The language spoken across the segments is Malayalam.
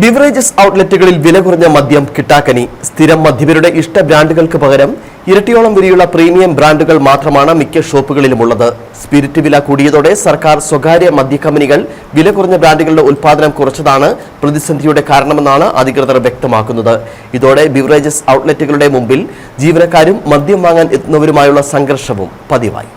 ബിവറേജസ് ഔട്ട്ലെറ്റുകളിൽ വില കുറഞ്ഞ മദ്യം കിട്ടാക്കനി. സ്ഥിരം മദ്യപരുടെ ഇഷ്ട ബ്രാൻഡുകൾക്ക് പകരം ഇരട്ടിയോളം വിലയുള്ള പ്രീമിയം ബ്രാൻഡുകൾ മാത്രമാണ് മിക്ക ഷോപ്പുകളിലുമുള്ളത്. സ്പിരിറ്റ് വില കൂടിയതോടെ സർക്കാർ സ്വകാര്യ മദ്യക്കമ്പനികൾ വില കുറഞ്ഞ ബ്രാൻഡുകളുടെ ഉൽപ്പാദനം കുറച്ചതാണ് പ്രതിസന്ധിയുടെ കാരണമെന്നാണ് അധികൃതർ വ്യക്തമാക്കുന്നത്. ഇതോടെ ബിവറേജസ് ഔട്ട്ലെറ്റുകളുടെ മുമ്പിൽ ജീവനക്കാരും മദ്യം വാങ്ങാൻ എത്തുന്നവരുമായുള്ള സംഘർഷവും പതിവായി.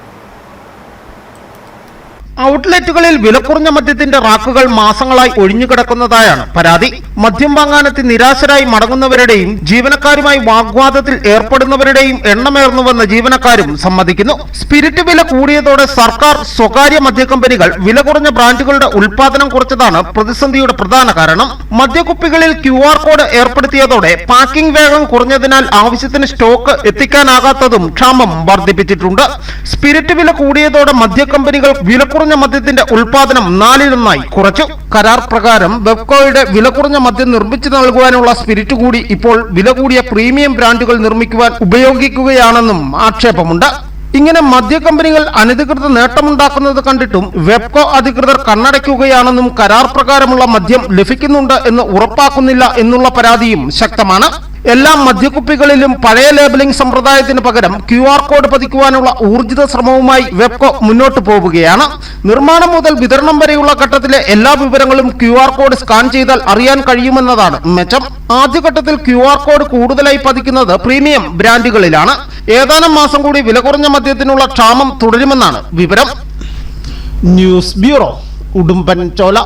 ഔട്ട്ലെറ്റുകളിൽ വിലക്കുറഞ്ഞ മദ്യത്തിന്റെ റാക്കുകൾ മാസങ്ങളായി ഒഴിഞ്ഞുകിടക്കുന്നതായാണ് പരാതി. മദ്യം വാങ്ങാനെത്തി നിരാശരായി മടങ്ങുന്നവരുടെയും ജീവനക്കാരുമായി വാഗ്വാദത്തിൽ ഏർപ്പെടുന്നവരുടെയും എണ്ണമേർന്നുവെന്ന് ജീവനക്കാരും സമ്മതിക്കുന്നു. സ്പിരിറ്റ് വില കൂടിയതോടെ സർക്കാർ സ്വകാര്യ മദ്യക്കമ്പനികൾ വില കുറഞ്ഞ ബ്രാൻഡുകളുടെ ഉൽപാദനം കുറച്ചതാണ് പ്രതിസന്ധിയുടെ പ്രധാന കാരണം. മദ്യക്കുപ്പികളിൽ ക്യു ആർ കോഡ് ഏർപ്പെടുത്തിയതോടെ പാക്കിംഗ് വേഗം കുറഞ്ഞതിനാൽ ആവശ്യത്തിന് സ്റ്റോക്ക് എത്തിക്കാനാകാത്തതും ക്ഷാമം വർദ്ധിപ്പിച്ചിട്ടുണ്ട്. സ്പിരിറ്റ് വില കൂടിയതോടെ മദ്യക്കമ്പനികൾ വില കുറഞ്ഞ മദ്യത്തിന്റെ ഉൽപാദനം നാലിലൊന്നായി കുറച്ചു കരാർ പ്രകാരം വെബ്കോയുടെ വില കുറഞ്ഞ മദ്യം നിർമ്മിച്ചു നൽകുവാനുള്ള സ്പിരിറ്റ് കൂടി ഇപ്പോൾ വില കൂടിയ പ്രീമിയം ബ്രാൻഡുകൾ നിർമ്മിക്കുവാൻ ഉപയോഗിക്കുകയാണെന്നും ആക്ഷേപമുണ്ട്. ഇങ്ങനെ മദ്യക്കമ്പനികൾ അനധികൃത നേട്ടമുണ്ടാക്കുന്നത് കണ്ടിട്ടും വെബ്കോ അധികൃതർ കണ്ണടയ്ക്കുകയാണെന്നും കരാർ പ്രകാരമുള്ള മദ്യം ലഭിക്കുന്നുണ്ട് എന്ന് ഉറപ്പാക്കുന്നില്ല എന്നുള്ള പരാതിയും ശക്തമാണ്. എല്ലാ മദ്യക്കുപ്പികളിലും പഴയ ലേബലിംഗ് സമ്പ്രദായത്തിന് പകരം ക്യു ആർ കോഡ് പതിക്കുവാനുള്ള ഊർജിത ശ്രമവുമായി വെബ്കോ മുന്നോട്ട് പോവുകയാണ്. നിർമ്മാണം മുതൽ വിതരണം വരെയുള്ള ഘട്ടത്തിലെ എല്ലാ വിവരങ്ങളും ക്യു ആർ കോഡ് സ്കാൻ ചെയ്താൽ അറിയാൻ കഴിയുമെന്നതാണ് മെച്ചം. ആദ്യഘട്ടത്തിൽ ക്യു ആർ കോഡ് കൂടുതലായി പതിക്കുന്നത് പ്രീമിയം ബ്രാൻഡുകളിലാണ്. ഏതാനും മാസം കൂടി വില കുറഞ്ഞ മദ്യത്തിനുള്ള ക്ഷാമം തുടരുമെന്നാണ് വിവരം. ന്യൂസ് ബ്യൂറോ ഉടുമ്പൻ ചോല